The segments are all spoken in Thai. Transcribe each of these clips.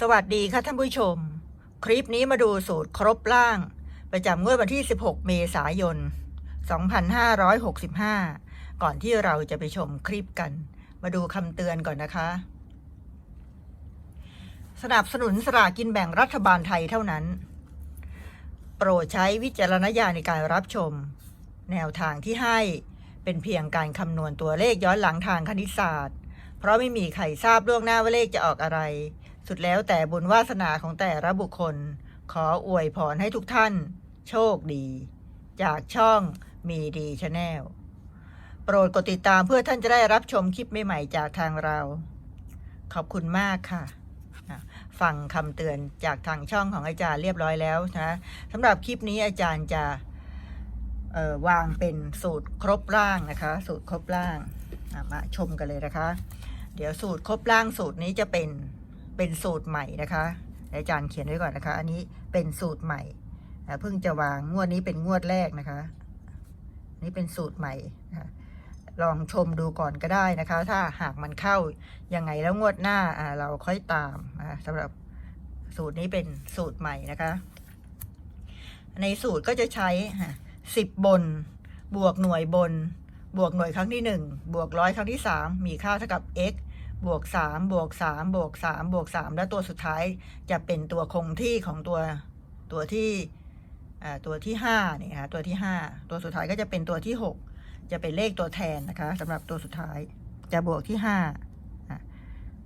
สวัสดีค่ะท่านผู้ชม คลิปนี้มาดูสูตรครบล่าง ประจำงวดวันที่ 16 เมษายน 2565 ก่อนที่เราจะไปชมคลิปกัน มาดูคำเตือนก่อนนะคะ สนับสนุนสลากกินแบ่งรัฐบาลไทยเท่านั้น โปรดใช้วิจารณญาณในการรับชม แนวทางที่ให้เป็นเพียงการคำนวณตัวเลขย้อนหลังทางคณิตศาสตร์ เพราะไม่มีใครทราบล่วงหน้าว่าเลขจะออกอะไร สุดแล้วแต่บุญวาสนาของแต่ละบุคคล ขออวยพรให้ทุกท่าน โชคดี จากช่องมีดีชาแนลโปรดกดติดตามเพื่อท่านจะได้รับชมคลิปใหม่ๆจากทางเรา ขอบคุณมากค่ะฟังคำเตือนจากทางช่องของอาจารย์เรียบร้อยแล้วนะสำหรับคลิปนี้อาจารย์จะวางเป็นสูตรครบร่างนะคะ สูตรครบร่างมาชมกันเลยนะคะ เดี๋ยวสูตรครบร่างสูตรนี้จะเป็น เป็นสูตรใหม่นะคะอาจารย์เขียนไว้ก่อนนะคะ อันนี้เป็นสูตรใหม่เพิ่งจะวางงวดนี้เป็นงวดแรกนะคะ นี่เป็นสูตรใหม่นะคะลองชมดูก่อนก็ได้นะคะ ถ้าหากมันเข้ายังไงแล้วงวดหน้าเราค่อยตามสำหรับสูตรนี้เป็นสูตรใหม่นะคะ ในสูตรก็จะใช้สิบบน บวกหน่วยบน บวกหน่วยครั้งที่หนึ่งบวกร้อยครั้งที่สามมีค่าเท่ากับ x บวกสามบวกสามบวกสามบวกสามและตัวสุดท้ายจะเป็นตัวคงที่ของตัวตัวที่ตัวที่ห้าเนี่ยนะคะตัวที่ห้าตัวสุดท้ายก็จะเป็นตัวที่หกจะเป็นเลขตัวแทนนะคะสำหรับตัวสุดท้ายจะบวกที่ห้า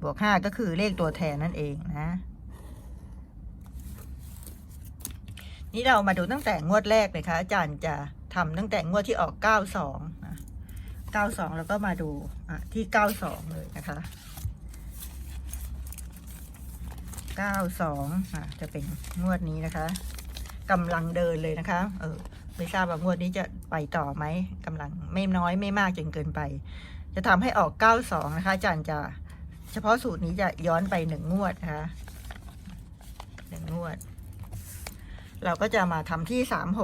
บวกห้าก็คือเลขตัวแทนนั่นเองนะ นี่เรามาดูตั้งแต่งวดแรกเลยค่ะอาจารย์จะทำตั้งแต่งวดที่ออก 92นะ 92 แล้วก็มาดูอะที่ 92 เลยนะคะ 92อะจะเป็นงวดนี้นะคะกำลังเดินเลยนะคะ เออไม่ทราบว่างวดนี้จะไปต่อไหมกำลังไม่น้อยไม่มากจนเกินไป จะทำให้ออก 92 นะคะจารย์จะเฉพาะสูตรนี้จะย้อนไปหนึ่งงวดนะคะหนึ่งงวด เราก็จะมาทำที่สามห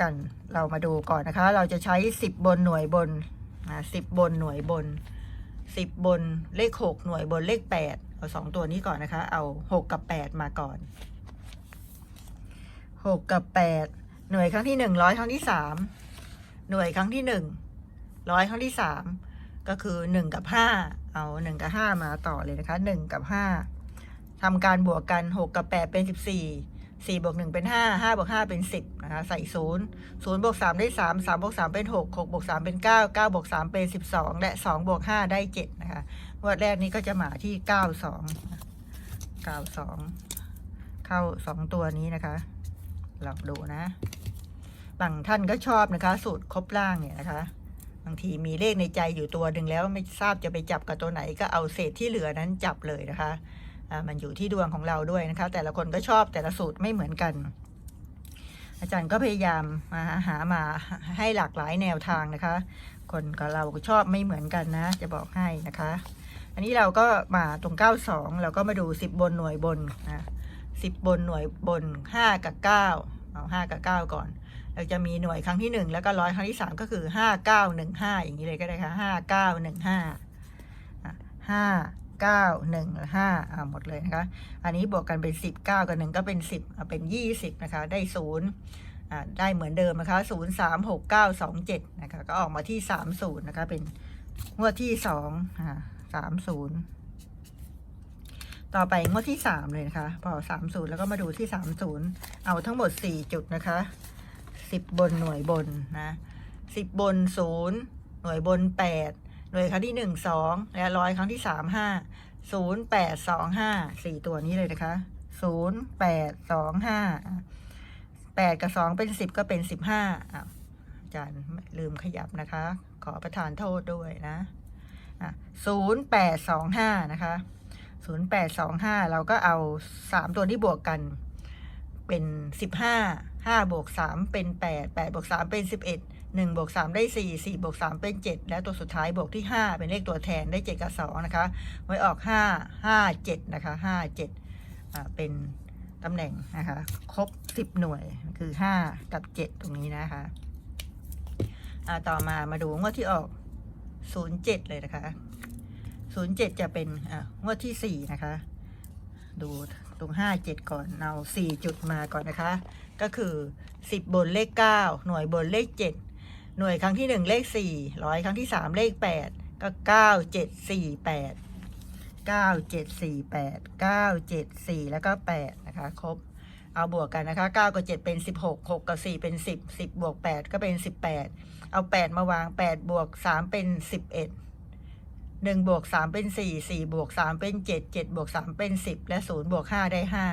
กัน เรามาดูก่อนนะคะ เราจะใช้สิบบนหน่วยบนนะสิบบนหน่วยบนสิบบนเลขหกหน่วยบนเลขแปดเอาสองตัวนี้ก่อนนะคะ เอาหกกับแปดมาก่อนหกกับแปดหน่วยครั้งที่หนึ่งร้อยครั้งที่สามหน่วยครั้งที่หนึ่งร้อยครั้งที่สามก็คือหนึ่งกับห้าเอาหนึ่งกับห้ามาต่อเลยนะคะหนึ่งกับห้าทำการบวกกันหกกับแปดเป็นสิบ สี่บวกหนึ่งเป็นห้าห้าบวกห้าเป็นสิบนะคะใส่ศูนย์ศูนย์บวกสามได้สามสามบวกสามเป็นหกหกบวกสามเป็นเก้าเก้าบวกสามเป็นสิบสองและสองบวกห้าได้เจ็ดนะคะงวดแรกนี้ก็จะมาที่เก้าสองเก้าสองเข้าสองตัวนี้นะคะลองดูนะ บางท่านก็ชอบนะคะ สูตรครบล่างเนี่ยนะคะ บางทีมีเลขในใจอยู่ตัวหนึ่งแล้วไม่ทราบจะไปจับกับตัวไหนก็เอาเศษที่เหลือนั้นจับเลยนะคะ มันอยู่ที่ดวงของเราด้วยนะคะ แต่ละคนก็ชอบแต่ละสูตรไม่เหมือนกัน อาจารย์ก็พยายามมาหามาให้หลากหลายแนวทางนะคะ คนกับเราชอบไม่เหมือนกันนะ จะบอกให้นะคะ อันนี้เราก็มาตรง 92 เราก็มาดู 10 บนหน่วยบนนะ10บนหน่วยบน 5 กับ 9 เอา 5 กับ 9 ก่อนเราจะมีหน่วยครั้งที่ 1 แล้วก็ร้อยครั้งที่ 3 ก็คือ 5 9 1 5 อย่างนี้เลยก็ได้ค่ะ5 9 1 5อะ5 เก้าหนึ่งห้าอ่าหมดเลยนะคะ อันนี้บวกกันเป็นสิบเก้ากับหนึ่งก็เป็นสิบอ่าเป็นยี่สิบนะคะ ได้ศูนย์อ่าได้เหมือนเดิมนะคะศูนย์สามหกเก้าสองเจ็ดนะคะ ก็ออกมาที่สามศูนย์นะคะ เป็นงวดที่สองอ่าสามศูนย์ต่อไปงวดที่สามเลยนะคะ พอสามศูนย์แล้วก็มาดูที่สามศูนย์เอาทั้งหมดสี่จุดนะคะสิบบนหน่วยบนนะสิบบนศูนย์หน่วยบนแปด น่วยครั้งที่หนึ่งสองและร้อยครั้งที่สามห้าศูนย์แปดสองห้าสี่ตัวนี้เลยนะคะศูนย์แปดสองห้าแปดกับสองเป็นสิบก็เป็นสิบห้าอาจารย์ลืมขยับนะคะ ขอประทานโทษด้วยนะศูนย์แปดสองห้านะคะศูนย์แปดสองห้าเราก็เอาสามตัวที่บวกกันเป็นสิบห้าห้าบวกสามเป็นแปดแปดบวกสามเป็นสิบเอ็ด หนึ่งบวกสามได้สี่สี่บวกสามเป็นเจ็ดแล้วตัวสุดท้ายบวกที่ห้าเป็นเลขตัวแทนได้เจ็ดกับสองนะคะ ไว้ออกห้าห้าเจ็ดนะคะห้าเจ็ดอ่าเป็นตำแหน่งนะคะ ครบสิบหน่วยคือห้ากับเจ็ดตรงนี้นะคะอ่าต่อมามาดูงวดที่ออกศูนย์เจ็ดเลยนะคะศูนย์เจ็ดจะเป็นอ่างวดที่สี่นะคะ ดูตรงห้าเจ็ดก่อน เอาสี่จุดมาก่อนนะคะ ก็คือสิบบนเลขเก้าหน่วยบนเลขเจ็ด หน่วยครั้งที่หนึ่งเลขสี่ร้อยครั้งที่สามเลขแปดก็เก้าเจ็ดสี่แปดเก้าเจ็ดสี่แปดเก้าเจ็ดสี่แล้วก็แปดนะคะ ครบ เอาบวกกันนะคะเก้ากับเจ็ดเป็นสิบหกหกกับสี่เป็นสิบสิบบวกแปดก็เป็นสิบแปดเอาแปดมาวางแปดบวกสามเป็นสิบเอ็ดหนึ่งบวกสามเป็นสี่สี่บวกสามเป็นเจ็ดเจ็ดบวกสามเป็นสิบและศูนย์บวกห้าได้ห้า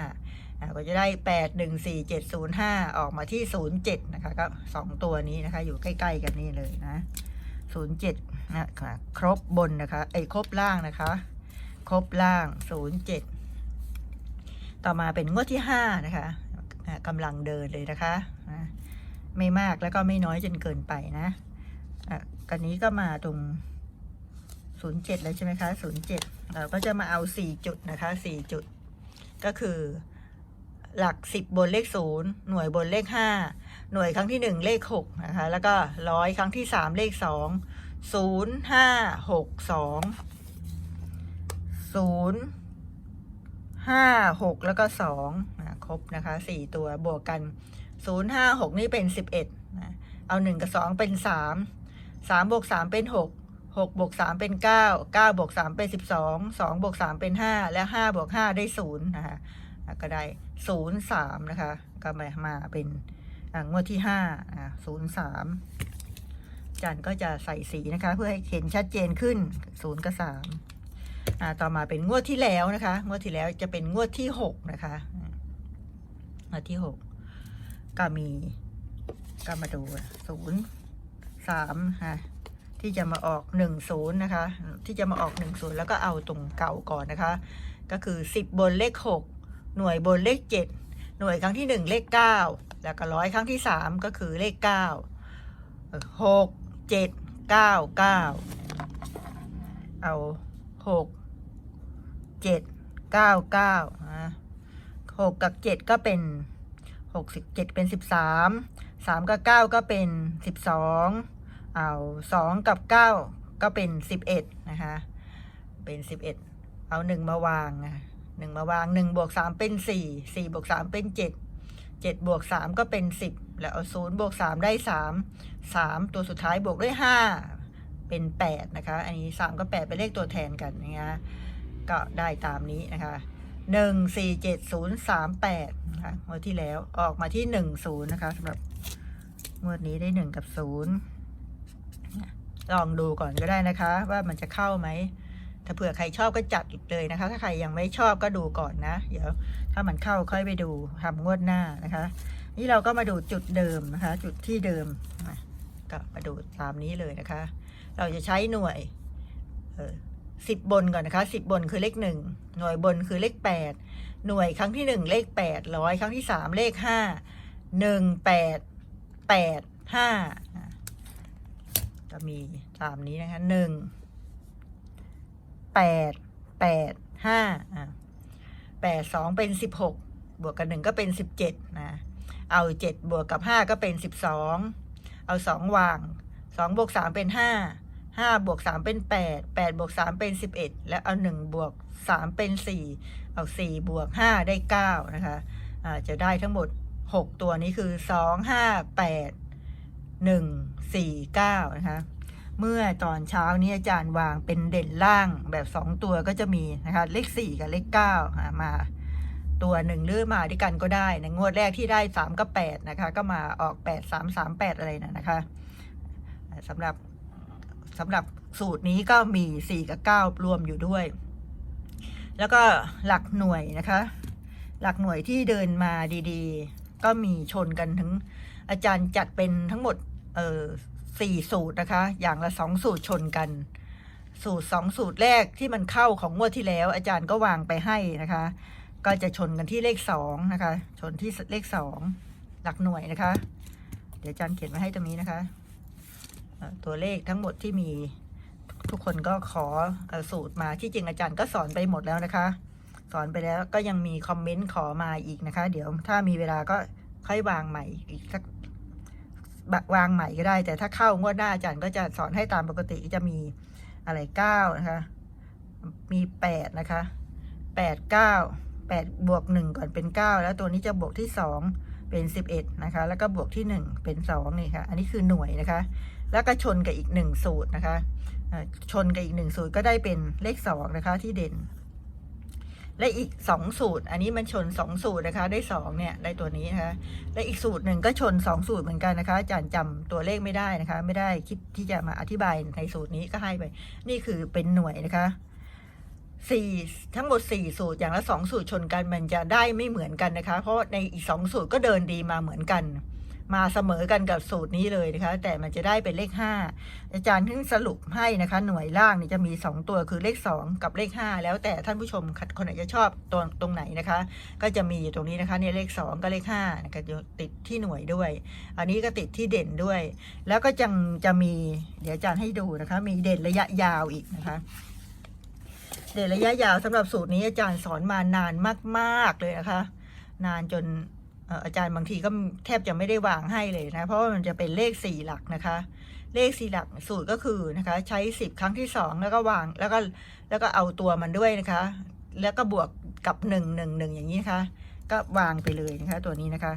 ก็จะได้แปดหนึ่งสี่เจ็ดศูนย์ห้าออกมาที่ศูนย์เจ็ดนะคะ ก็สองตัวนี้นะคะ อยู่ใกล้ ๆ กันนี่เลยนะศูนย์เจ็ดนะคะครบบนนะคะ ไอ้ครบล่างนะคะ ครบล่างศูนย์เจ็ดต่อมาเป็นงวดที่ห้านะคะกำลังเดินเลยนะคะไม่มากแล้วก็ไม่น้อยจนเกินไปนะอะกันนี้ก็มาตรงศูนย์เจ็ดแล้วใช่ไหมคะศูนย์เจ็ดเราก็จะมาเอาสี่จุดนะคะสี่จุด ก็คือ หลักสิบบนเลขศูนย์หน่วยบนเลขห้าหน่วยครั้งที่หนึ่งเลขหกนะคะ แล้วก็ร้อยครั้งที่สามเลขสองศูนย์ห้าหกสองศูนย์ห้าหกแล้วก็สองนะครบนะคะสี่ตัวบวกกันศูนย์ห้าหกนี่เป็นสิบเอ็ดนะเอาหนึ่งกับสองเป็นสามสามบวกสามเป็นหกหกบวกสามเป็นเก้าเก้าบวกสามเป็นสิบสองสองบวกสามเป็นห้าและห้าบวกห้าได้ศูนย์นะคะ ก็ได้ศูนย์สามนะคะ ก็มามาเป็นงวดที่ห้าศูนย์สามจันก็จะใส่สีนะคะ เพื่อให้เห็นชัดเจนขึ้นศูนย์กับสามต่อมาเป็นงวดที่แล้วนะคะ งวดที่แล้วจะเป็นงวดที่หกนะคะงวดที่หกก็มีก็มาดูศูนย์สามค่ะที่จะมาออกหนึ่งศูนย์นะคะ ที่จะมาออกหนึ่งศูนย์แล้วก็เอาตรงเก่าก่อนนะคะ ก็คือสิบบนเลขหก หน่วยบนเลขเจ็ดหน่วยครั้งที่หนึ่งเลขเก้าแล้วก็ร้อยครั้งที่สามก็คือเลขเก้าหกเจ็ดเก้าเก้าเอาหกเจ็ดเก้าเก้าหกกับเจ็ดก็เป็นหกสิบเจ็ดเป็นสิบสามสามกับเก้าก็เป็นสิบสองเอาสองกับเก้าก็เป็นสิบเอ็ดนะคะ เป็นสิบเอ็ดเอาหนึ่งมาวางนะ นึ่งมาวางหนึ่งบวกสามเป็นสี่สี่บวกสามเป็นเจ็ดเจ็ดบวกสามก็เป็นสิบแล้วเอาศูนย์บวกสามได้สามสามตัวสุดท้ายบวกด้วยห้าเป็นแปดนะคะ อันนี้สามกับแปดเป็นเลขตัวแทนกันนะคะก็ได้ตามนี้นะคะหนึ่งสี่เจ็ดศูนย์สามแปดนะคะงวดที่แล้วออกมาที่หนึ่งศูนย์นะคะสำหรับงวดนี้ได้หนึ่งกับศูนย์ลองดูก่อนก็ได้นะคะ ว่ามันจะเข้าไหม ถ้าเผื่อใครชอบก็จัดเลยนะคะ ถ้าใครยังไม่ชอบก็ดูก่อนนะ เดี๋ยว ถ้ามันเข้าค่อยไปดูทำงวดหน้านะคะ นี่เราก็มาดูจุดเดิมนะคะ จุดที่เดิมก็มาดูตามนี้เลยนะคะ เราจะใช้หน่วยเออสิบบนก่อนนะคะสิบบนคือเลขหนึ่งหน่วยบนคือเลขแปดหน่วยครั้งที่หนึ่งเลขแปดร้อยครั้งที่สามเลขห้าหนึ่งแปดแปดห้าจะมีตามนี้นะคะหนึ่ง แปดแปดห้าอ่าแปดสองเป็นสิบหกบวกกับหนึ่งก็เป็นสิบเจ็ดนะ เอาเจ็ดบวกกับห้าก็เป็นสิบสองเอาสองวางสองบวกสามเป็นห้าห้าบวกสามเป็นแปดแปดบวกสามเป็นสิบเอ็ดแล้วเอาหนึ่งบวกสามเป็นสี่เอาสี่บวกห้าได้เก้านะคะอ่าจะได้ทั้งหมดหกตัวนี้คือสองห้าแปดหนึ่งสี่เก้านะคะ เมื่อตอนเช้านี้อาจารย์วางเป็นเด่นล่างแบบสองตัวก็จะมีนะคะเลขสี่กับเลขเก้ามาตัวหนึ่งหรือมาด้วยกันก็ได้ในงวดแรกที่ได้สามกับแปดนะคะ ก็มาออกแปดสามสามแปดอะไรนะนะคะสำหรับสำหรับสูตรนี้ก็มีสี่กับเก้ารวมอยู่ด้วย แล้วก็หลักหน่วยนะคะ หลักหน่วยที่เดินมาดีๆ ก็มีชนกันถึงอาจารย์จัดเป็นทั้งหมดเออ สี่สูตรนะคะ อย่างละสองสูตรชนกัน สูตรสองสูตรแรกที่มันเข้าของงวดที่แล้ว อาจารย์ก็วางไปให้นะคะ ก็จะชนกันที่เลขสองนะคะ ชนที่เลขสองหลักหน่วยนะคะ เดี๋ยวอาจารย์เขียนไว้ให้ตรงนี้นะคะ ตัวเลขทั้งหมดที่มีทุกคนก็ขอสูตรมาที่จริงอาจารย์ก็สอนไปหมดแล้วนะคะ สอนไปแล้วก็ยังมีคอมเมนต์ขอมาอีกนะคะ เดี๋ยวถ้ามีเวลาก็ค่อยวางใหม่อีกสัก วางใหม่ก็ได้ แต่ถ้าเข้างวดหน้าอาจารย์ก็จะสอนให้ตามปกติจะมีอะไรเก้านะคะ มีแปดนะคะแปดเก้าแปดบวกหนึ่งก่อนเป็นเก้าแล้วตัวนี้จะบวกที่สองเป็นสิบเอ็ดนะคะ แล้วก็บวกที่หนึ่งเป็นสองนี่ค่ะ อันนี้คือหน่วยนะคะ แล้วก็ชนกับอีกหนึ่งสูตรนะคะชนกับอีกหนึ่งสูตรก็ได้เป็นเลขสองนะคะที่เด่น และอีกสองสูตร อันนี้มันชนสองสูตรนะคะ ได้สองเนี่ย ได้ตัวนี้นะคะ และอีกสูตรหนึ่งก็ชนสองสูตรเหมือนกันนะคะอาจารย์จำตัวเลขไม่ได้นะคะ ไม่ได้คิดที่จะมาอธิบายในสูตรนี้ก็ให้ไป นี่คือเป็นหน่วยนะคะสี่ทั้งหมดสี่สูตรอย่างละสองสูตรชนกันมันจะได้ไม่เหมือนกันนะคะ เพราะในอีกสองสูตรก็เดินดีมาเหมือนกัน มาเสมอกันกับสูตรนี้เลยนะคะ แต่มันจะได้เป็นเลขห้าอาจารย์เพิ่งสรุปให้นะคะ หน่วยล่างนี่จะมีสองตัวคือเลขสองกับเลขห้าแล้วแต่ท่านผู้ชมคนไหนจะชอบตรงตรงไหนนะคะ ก็จะมีอยู่ตรงนี้นะคะเนี่ยเลขสองก็เลขห้าก็จะติดที่หน่วยด้วย อันนี้ก็ติดที่เด่นด้วย แล้วก็จังจะมีเดี๋ยวอาจารย์ให้ดูนะคะ มีเด่นระยะยาวอีกนะคะเด่นระยะยาวสำหรับสูตรนี้อาจารย์สอนมานานมาก ๆเลยนะคะ นานจน อาจารย์บางทีก็แทบจะไม่ได้วางให้เลยนะ เพราะว่ามันจะเป็นเลขสี่หลักนะคะ เลขสี่หลักสูตรก็คือนะคะ ใช้สิบครั้งที่สองแล้วก็วางแล้วก็แล้วก็เอาตัวมันด้วยนะคะ แล้วก็บวกกับหนึ่งหนึ่งหนึ่งอย่างนี้นะคะ ก็วางไปเลยนะคะ ตัวนี้นะคะ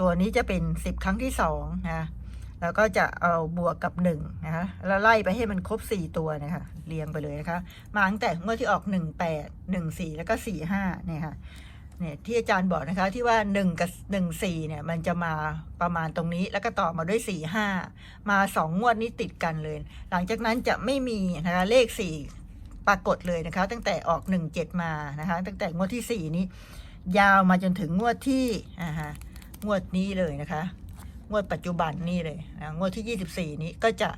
ตัวนี้จะเป็นสิบครั้งที่สองนะแล้วก็จะเอาบวกกับหนึ่งนะคะแล้วไล่ไปให้มันครบสี่ตัวนะคะเรียงไปเลยนะคะ มาตั้งแต่งวดที่ออกหนึ่งแปดหนึ่งสี่แล้วก็สี่ห้าเนี่ยค่ะ เนี่ยที่อาจารย์บอกนะคะที่ว่าหนึ่งกับหนึ่งสี่เนี่ยมันจะมาประมาณตรงนี้แล้วก็ต่อมาด้วยสี่ห้ามาสองงวดนี้ติดกันเลย หลังจากนั้นจะไม่มีนะคะเลขสี่ปรากฏเลยนะคะ ตั้งแต่ออกหนึ่งเจ็ดมานะคะ ตั้งแต่งวดที่สี่นี้ ยาวมาจนถึงงวดที่อ่าฮะงวดนี้เลยนะคะ งวดปัจจุบันนี่เลยนะงวดที่ 24 นี้ก็จะ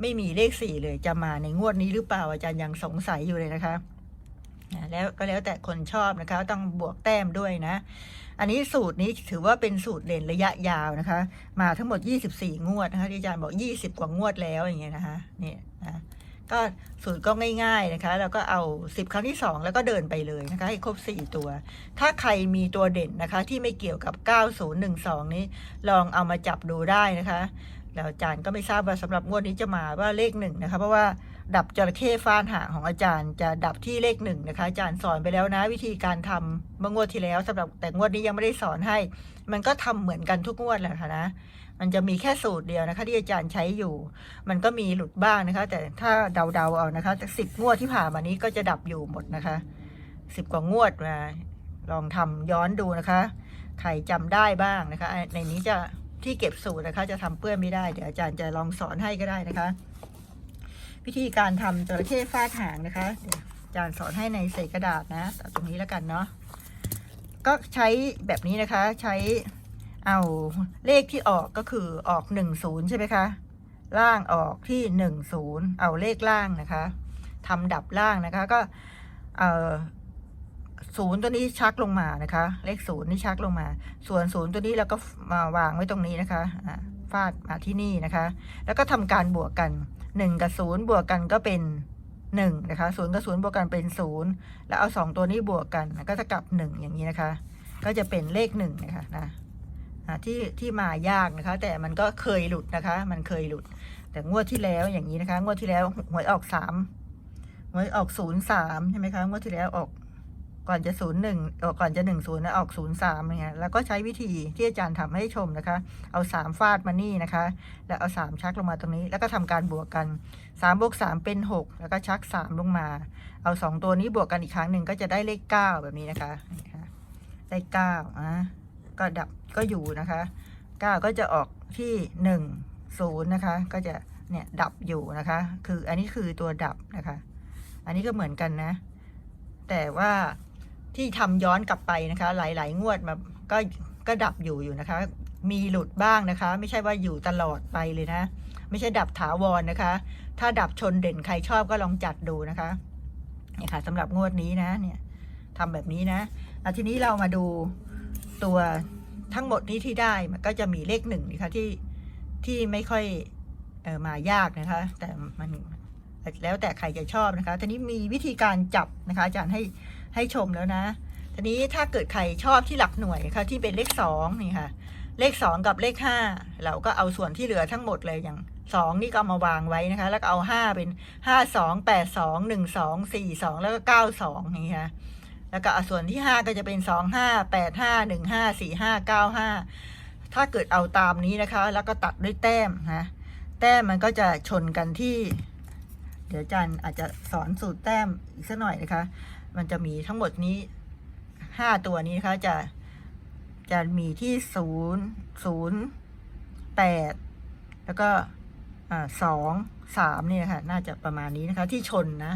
ไม่มีเลข 4 เลยจะมาในงวดนี้หรือเปล่าอาจารย์ยังสงสัยอยู่เลยนะคะ นะแล้วก็แล้วแต่คนชอบนะคะ ต้องบวกแต้มด้วยนะ อันนี้สูตรนี้ถือว่าเป็นสูตรเด่นระยะยาวนะคะ มาทั้งหมด 24 งวดนะคะที่อาจารย์บอก 20 กว่างวดแล้วอย่างเงี้ยนะคะเนี่ยนะก็สูตรก็ง่ายๆนะคะ แล้วก็เอา 10 ครั้งที่ 2 แล้วก็เดินไปเลยนะคะ ให้ครบ 4 ตัว ถ้าใครมีตัวเด่นนะคะ ที่ไม่เกี่ยวกับ 9012 นี้ลองเอามาจับดูได้นะคะ แล้วอาจารย์ก็ไม่ทราบว่าสำหรับงวดนี้จะมาว่าเลขหนึ่งนะคะ เพราะว่าดับจระเข้ฟานหางของอาจารย์จะดับที่เลขหนึ่งนะคะ อาจารย์สอนไปแล้วนะ วิธีการทำเมื่องวดที่แล้วสำหรับแต่งวดนี้ยังไม่ได้สอนให้ มันก็ทำเหมือนกันทุกงวดแหละค่ะนะมันจะมีแค่สูตรเดียวนะคะ ที่อาจารย์ใช้อยู่ มันก็มีหลุดบ้างนะคะ แต่ถ้าเดาๆเอานะคะสิบงวดที่ผ่านมานี้ก็จะดับอยู่หมดนะคะสิบกว่างวดมาลองทำย้อนดูนะคะ ใครจำได้บ้างนะคะ ในนี้จะ ที่เก็บสูตรนะคะ จะทำเปื้อนไม่ได้เดี๋ยวอาจารย์จะลองสอนให้ก็ได้นะคะ วิธีการทำจระเข้ฟาดหางนะคะอาจารย์สอนให้ในใส่กระดาษนะเอาตรงนี้แล้วกันเนาะก็ใช้แบบนี้นะคะใช้เอาเลขที่ออกก็คือออกหนึ่งศูนย์ใช่ไหมคะล่างออกที่หนึ่งศูนย์เอาเลขล่างนะคะทำดับล่างนะคะก็เอ่อ ศูนย์ตัวนี้ชักลงมานะคะ เลขศูนย์นี่ชักลงมา ส่วนศูนย์ตัวนี้เราก็มาวางไว้ตรงนี้นะคะฟาดมาที่นี่นะคะ แล้วก็ทำการบวกกันหนึ่งกับศูนย์บวกกันก็เป็นหนึ่งนะคะศูนย์กับศูนย์บวกกันเป็นศูนย์แล้วเอาสองตัวนี้บวกกันก็จะกลับหนึ่งอย่างนี้นะคะ ก็จะเป็นเลขหนึ่งนะคะนะที่ที่มายากนะคะ แต่มันก็เคยหลุดนะคะ มันเคยหลุด แต่งวดที่แล้วอย่างนี้นะคะ งวดที่แล้วหวยออกสามหวยออกศูนย์สามใช่ไหมคะงวดที่แล้วออก ก่อนจะศูนย์หนึ่งก่อนจะหนึ่งศูนย์นะออกศูนย์สามเงี้ยแล้วก็ใช้วิธีที่อาจารย์ทำให้ชมนะคะ เอาสามฟาดมานี่นะคะ แล้วเอาสามชักลงมาตรงนี้ แล้วก็ทำการบวกกันสามบวกสามเป็นหกแล้วก็ชักสามลงมา เอาสองตัวนี้บวกกันอีกครั้งหนึ่งก็จะได้เลขเก้าแบบนี้นะคะนี่ค่ะได้เก้าอะก็ดับก็อยู่นะคะเก้าก็จะออกที่หนึ่งศูนย์นะคะ ก็จะเนี่ยดับอยู่นะคะ คืออันนี้คือตัวดับนะคะ อันนี้ก็เหมือนกันนะ แต่ว่า ที่ทำย้อนกลับไปนะคะ หลาย ๆ งวดมาก็ก็ดับอยู่อยู่นะคะ มีหลุดบ้างนะคะ ไม่ใช่ว่าอยู่ตลอดไปเลยนะ ไม่ใช่ดับถาวรนะคะ ถ้าดับชนเด่นใครชอบก็ลองจัดดูนะคะเนี่ยค่ะสำหรับงวดนี้นะเนี่ยทำแบบนี้นะอะทีนี้เรามาดูตัวทั้งหมดนี้ที่ได้มันก็จะมีเลขหนึ่งนะคะที่ที่ไม่ค่อยเออมายากนะคะ แต่มันแล้วแต่ใครจะชอบนะคะทีนี้มีวิธีการจับนะคะอาจารย์ให้ ให้ชมแล้วนะ ทีนี้ถ้าเกิดใครชอบที่หลักหน่วยค่ะที่เป็นเลขสองนี่ค่ะ เลขสองกับเลขห้าเราก็เอาส่วนที่เหลือทั้งหมดเลยอย่างสองนี่ก็เอามาวางไว้นะคะ แล้วก็เอาห้าเป็นห้าสองแปดสองหนึ่งสองสี่สองแล้วก็เก้าสองนี่ค่ะแล้วก็อะส่วนที่ห้าก็จะเป็นสองห้าแปดห้าหนึ่งห้าสี่ห้าเก้าห้าถ้าเกิดเอาตามนี้นะคะ แล้วก็ตัดด้วยแต้มนะแต้มมันก็จะชนกันที่ เดี๋ยวอาจันอาจจะสอนสูตรแต้มอีกสักหน่อยนะคะ มันจะมีทั้งหมดนี้ห้าตัวนี้นะคะจะจะมีที่ศูนย์ศูนย์แปดแล้วก็อ่าสองสามนี่นะคะน่าจะประมาณนี้นะคะ ที่ชนนะ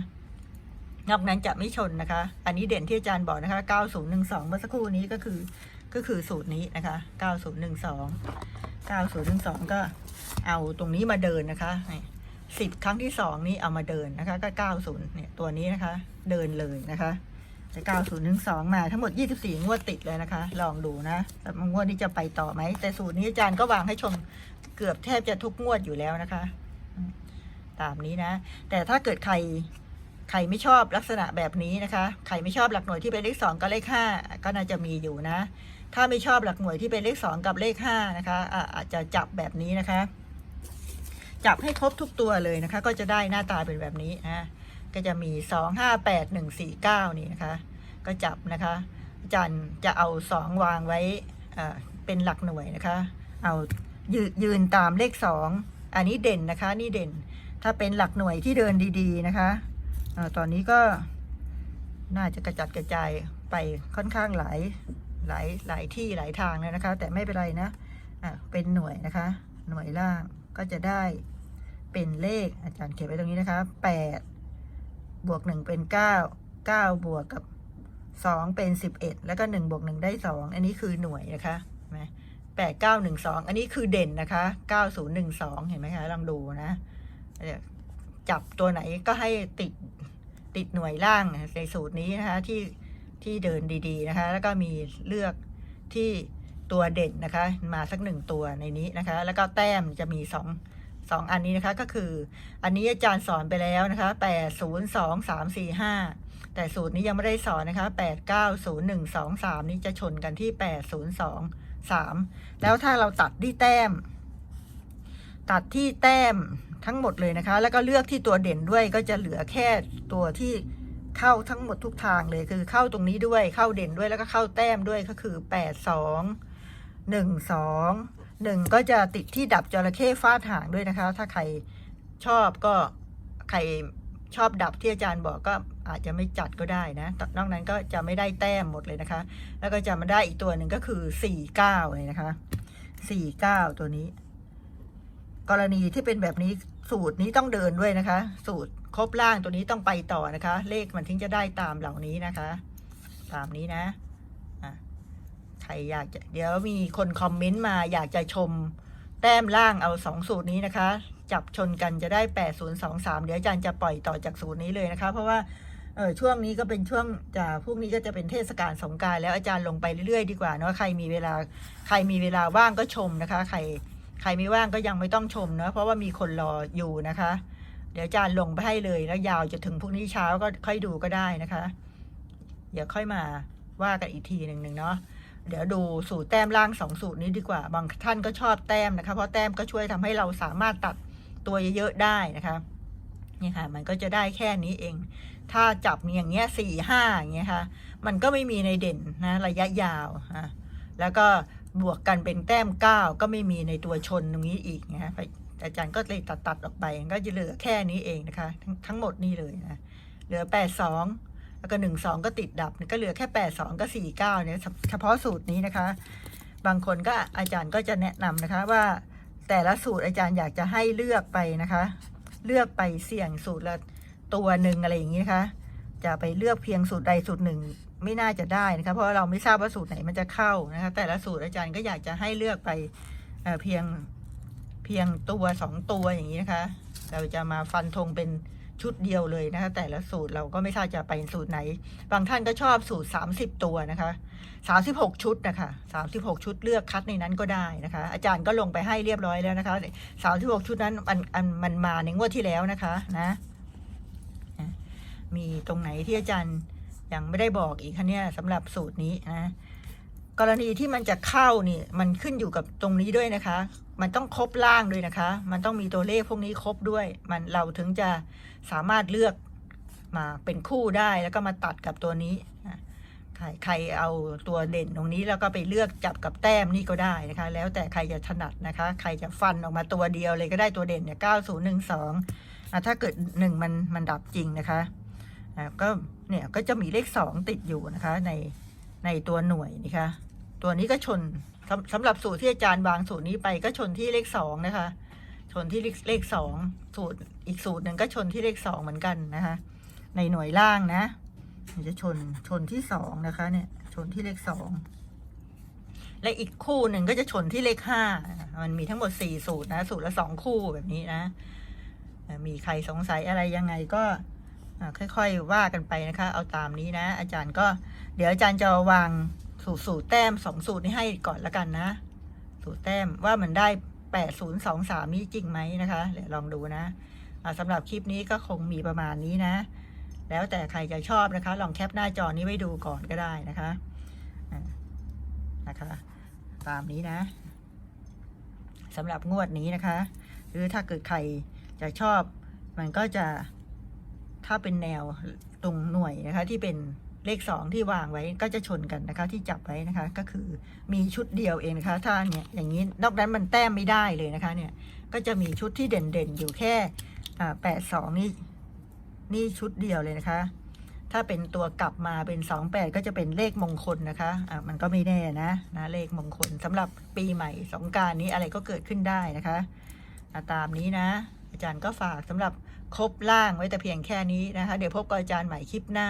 นอกนั้นจะไม่ชนนะคะ อันนี้เด่นที่อาจารย์บอกนะคะ 9012 เมื่อสักครู่นี้ก็คือก็คือสูตรนี้นะคะ 9012 9012 ก็เอาตรงนี้มาเดินนะคะ สิบครั้งที่สองนี้เอามาเดินนะคะก็90เนี่ยตัวนี้นะคะ เดินเลยนะคะจะ9012มาทั้งหมด24งวดติดเลยนะคะ ลองดูนะแต่งวดนี้จะไปต่อไหม แต่สูตรนี้อาจารย์ก็วางให้ชมเกือบแทบจะทุกงวดอยู่แล้วนะคะ ตามนี้นะ แต่ถ้าเกิดใครใครไม่ชอบลักษณะแบบนี้นะคะ ใครไม่ชอบหลักหน่วยที่เป็นเลขสองกับเลขห้าก็น่าจะมีอยู่นะ ถ้าไม่ชอบหลักหน่วยที่เป็นเลขสองกับเลขห้านะคะอาจจะจับแบบนี้นะคะ จับให้ครบทุกตัวเลยนะคะ ก็จะได้หน้าตาเป็นแบบนี้นะก็จะมีสองห้าแปดหนึ่งสี่เก้านี่นะคะ ก็จับนะคะอาจารย์จะเอาสองวางไว้อ่าเป็นหลักหน่วยนะคะ เอายืนยืนตามเลขสองอันนี้เด่นนะคะ นี่เด่น ถ้าเป็นหลักหน่วยที่เดินดีๆนะคะอตอนนี้ก็น่าจะกระจัดกระจายไปค่อนข้างหลายหลายหลายที่หลายทางเลยนะคะ แต่ไม่เป็นไรนะอะเป็นหน่วยนะคะ หน่วยล่างก็จะได้ เป็นเลขอาจารย์เขียนไว้ตรงนี้นะคะแปดบวกหนึ่งเป็นเก้าเก้าบวกกับสองเป็นสิบเอ็ดแล้วก็หนึ่งบวกหนึ่งได้สองอันนี้คือหน่วยนะคะเห็นไหมแปดเก้าหนึ่งสองอันนี้คือเด่นนะคะเก้าศูนย์หนึ่งสองเห็นไหมคะลองดูนะเจับตัวไหนก็ให้ติดติดหน่วยล่างในสูตรนี้นะคะที่ที่เดินดีๆนะคะ แล้วก็มีเลือกที่ตัวเด่นนะคะ มาสักหนึ่งตัวในนี้นะคะ แล้วก็แต้มจะมีสอง สองอันนี้นะคะก็คือ อันนี้อาจารย์สอนไปแล้วนะคะแปดศูนย์สองสามสี่ห้าแต่สูตรนี้ยังไม่ได้สอนนะคะแปดเก้าศูนย์หนึ่งสองสามนี้จะชนกันที่แปดศูนย์สองสามแล้วถ้าเราตัดที่แต้ม ตัดที่แต้มทั้งหมดเลยนะคะ แล้วก็เลือกที่ตัวเด่นด้วยก็จะเหลือแค่ตัวที่เข้าทั้งหมดทุกทางเลยคือเข้าตรงนี้ด้วยเข้าเด่นด้วยแล้วก็เข้าแต้มด้วยก็คือแปดสองหนึ่งสอง หนึ่งก็จะติดที่ดับจระเข้ฟาดหางด้วยนะคะ ถ้าใครชอบก็ใครชอบดับที่อาจารย์บอกก็อาจจะไม่จัดก็ได้นะ นอกนั้นก็จะไม่ได้แต้มหมดเลยนะคะ แล้วก็จะมาได้อีกตัวหนึ่งก็คือสี่เก้าเลยนะคะสี่เก้าตัวนี้ กรณีที่เป็นแบบนี้สูตรนี้ต้องเดินด้วยนะคะ สูตรครบล่างตัวนี้ต้องไปต่อนะคะ เลขมันถึงจะได้ตามเหล่านี้นะคะ ตามนี้นะอะ ใครอยากจะเดี๋ยวมีคนคอมเมนต์มาอยากจะชมแต้มล่างเอาสองสูตรนี้นะคะ จับชนกันจะได้แปดศูนย์สองสามเดี๋ยวอาจารย์จะปล่อยต่อจากสูตรนี้เลยนะคะ เพราะว่าเออช่วงนี้ก็เป็นช่วงจะพวกนี้ก็จะเป็นเทศกาลสงการแล้วอาจารย์ลงไปเรื่อยๆ ดีกว่าเนาะใครมีเวลาใครมีเวลาว่างก็ชมนะคะ ใครใครไม่ว่างก็ยังไม่ต้องชมเนอะเพราะว่ามีคนรออยู่นะคะ เดี๋ยวอาจารย์ลงไปให้เลยแล้วยาวจะถึงพรุ่งนี้เช้าก็ค่อยดูก็ได้นะคะ เดี๋ยวค่อยมาว่ากันอีกทีหนึ่งหนึ่งเนาะ เดี๋ยวดูสูตรแต้มล่างสองสูตรนี้ดีกว่า บางท่านก็ชอบแต้มนะคะ เพราะแต้มก็ช่วยทำให้เราสามารถตัดตัวเยอะๆได้นะคะนี่ค่ะ มันก็จะได้แค่นี้เอง ถ้าจับอย่างเงี้ยสี่ห้าอย่างเงี้ยค่ะ มันก็ไม่มีในเด่นนะระยะยาวอะแล้วก็บวกกันเป็นแต้มเก้าก็ไม่มีในตัวชนตรงนี้อีกนะฮะอาจารย์ก็เลยตัดตัดออกไป ก็จะเหลือแค่นี้เองนะคะ ทั้งทั้งหมดนี่เลยนะ เหลือแปดสอง แล้วก็หนึ่งสองก็ติดดับก็เหลือแค่แปดสองก็สี่เก้าเนี่ยเฉพาะสูตรนี้นะคะ บางคนก็อาจารย์ก็จะแนะนำนะคะว่าแต่ละสูตรอาจารย์อยากจะให้เลือกไปนะคะ เลือกไปเสี่ยงสูตรละตัวหนึ่งอะไรอย่างนี้นะคะจะไปเลือกเพียงสูตรใดสูตรหนึ่งไม่น่าจะได้นะคะเพราะเราไม่ทราบว่าสูตรไหนมันจะเข้านะคะแต่ละสูตรอาจารย์ก็อยากจะให้เลือกไปเเพียงเพียงตัวสองตัวอย่างนี้นะคะ เราจะมาฟันธงเป็น ชุดเดียวเลยนะคะแต่ละสูตรเราก็ไม่ทราบจะไปสูตรไหน บางท่านก็ชอบสูตรสามสิบตัวนะคะสามสิบหกชุดนะคะสามสิบหกชุดเลือกคัดในนั้นก็ได้นะคะ อาจารย์ก็ลงไปให้เรียบร้อยแล้วนะคะสามสิบหกชุดนั้นมันมันมาในงวดที่แล้วนะคะนะมีตรงไหนที่อาจารย์ยังไม่ได้บอกอีกคะเนี่ยสำหรับสูตรนี้นะกรณีที่มันจะเข้านี่มันขึ้นอยู่กับตรงนี้ด้วยนะคะ มันต้องครบล่างด้วยนะคะ มันต้องมีตัวเลขพวกนี้ครบด้วย มันเราถึงจะสามารถเลือกมาเป็นคู่ได้แล้วก็มาตัดกับตัวนี้ใครใครเอาตัวเด่นตรงนี้แล้วก็ไปเลือกจับกับแต้มนี่ก็ได้นะคะ แล้วแต่ใครจะถนัดนะคะ ใครจะฟันออกมาตัวเดียวเลยก็ได้ตัวเด่นเนี่ยเก้าศูนย์หนึ่งสองถ้าเกิดหนึ่งมันมันดับจริงนะคะก็เนี่ยก็จะมีเลขสองติดอยู่นะคะในในตัวหน่วยนะคะ ตัวนี้ก็ชน สำสำหรับสูตรที่อาจารย์วางสูตรนี้ไปก็ชนที่เลขสองนะคะ ชนที่เลขสองสูตรอีกสูตรหนึ่งก็ชนที่เลขสองเหมือนกันนะคะ ในหน่วยล่างนะมันจะชนชนที่สองนะคะ เนี่ย ชนที่เลขสองและอีกคู่หนึ่งก็จะชนที่เลขห้ามันมีทั้งหมดสี่สูตรนะ สูตรละสองคู่แบบนี้นะ มีใครสงสัยอะไรยังไงก็ค่อยๆว่ากันไปนะคะ เอาตามนี้นะ อาจารย์ก็เดี๋ยวอาจารย์จะวาง สูตรสูตรแต้มสองสูตรนี้ให้ก่อนละกันนะ สูตรแต้มว่ามันได้แปดศูนย์สองสามนี้จริงไหมนะคะเดี๋ยวลองดูนะสำหรับคลิปนี้ก็คงมีประมาณนี้นะ แล้วแต่ใครจะชอบนะคะ ลองแคปหน้าจอนี้ไว้ดูก่อนก็ได้นะคะนะคะ ตามนี้นะสำหรับงวดนี้นะคะ หรือถ้าเกิดใครจะชอบ มันก็จะถ้าเป็นแนวตรงหน่วยนะคะที่เป็น เลขสองที่วางไว้ก็จะชนกันนะคะ ที่จับไว้นะคะ ก็คือมีชุดเดียวเองนะคะ ถ้าเนี่ยอย่างนี้นอกนั้นมันแต้มไม่ได้เลยนะคะ เนี่ยก็จะมีชุดที่เด่นๆอยู่แค่แปดสองนี่นี่ชุดเดียวเลยนะคะ ถ้าเป็นตัวกลับมาเป็นสองแปดก็จะเป็นเลขมงคลนะคะอะมันก็ไม่แน่นะนะเลขมงคลสำหรับปีใหม่สงการนี้อะไรก็เกิดขึ้นได้นะคะะตามนี้นะ อาจารย์ก็ฝากสำหรับครบล่างไว้แต่เพียงแค่นี้นะคะ เดี๋ยวพบกับอาจารย์ใหม่คลิปหน้า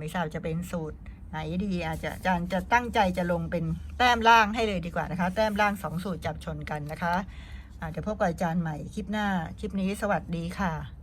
ไม่ทราบจะเป็นสูตรไหนดีอาจจะอาจารย์จะตั้งใจจะลงเป็นแต้มล่างให้เลยดีกว่านะคะ แต้มล่างสองสูตรจับชนกันนะคะอะเดี๋ยวพบกับอาจารย์ใหม่คลิปหน้า คลิปนี้สวัสดีค่ะ